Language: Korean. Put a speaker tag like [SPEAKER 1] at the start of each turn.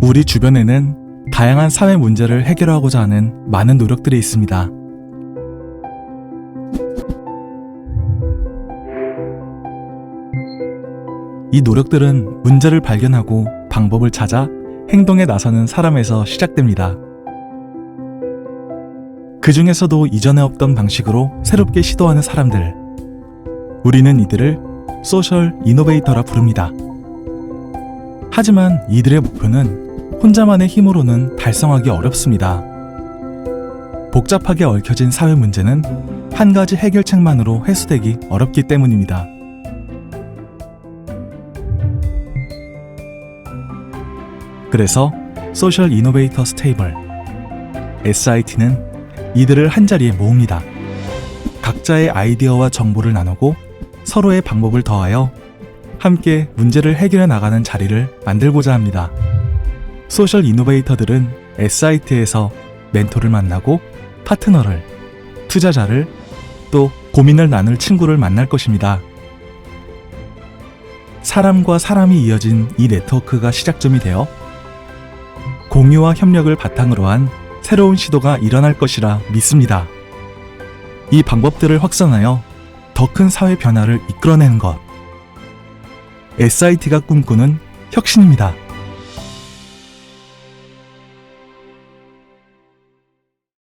[SPEAKER 1] 우리 주변에는 다양한 사회 문제를 해결하고자 하는 많은 노력들이 있습니다. 이 노력들은 문제를 발견하고 방법을 찾아 행동에 나서는 사람에서 시작됩니다. 그 중에서도 이전에 없던 방식으로 새롭게 시도하는 사람들. 우리는 이들을 소셜 이노베이터라 부릅니다. 하지만 이들의 목표는 혼자만의 힘으로는 달성하기 어렵습니다. 복잡하게 얽혀진 사회 문제는 한 가지 해결책만으로 해소되기 어렵기 때문입니다. 그래서 소셜 이노베이터 스 테이블 SIT는 이들을 한자리에 모읍니다. 각자의 아이디어와 정보를 나누고 서로의 방법을 더하여 함께 문제를 해결해 나가는 자리를 만들고자 합니다. 소셜 이노베이터들은 SIT에서 멘토를 만나고 파트너를, 투자자를, 또 고민을 나눌 친구를 만날 것입니다. 사람과 사람이 이어진 이 네트워크가 시작점이 되어 공유와 협력을 바탕으로 한 새로운 시도가 일어날 것이라 믿습니다. 이 방법들을 확산하여 더 큰 사회 변화를 이끌어내는 것. SIT가 꿈꾸는 혁신입니다.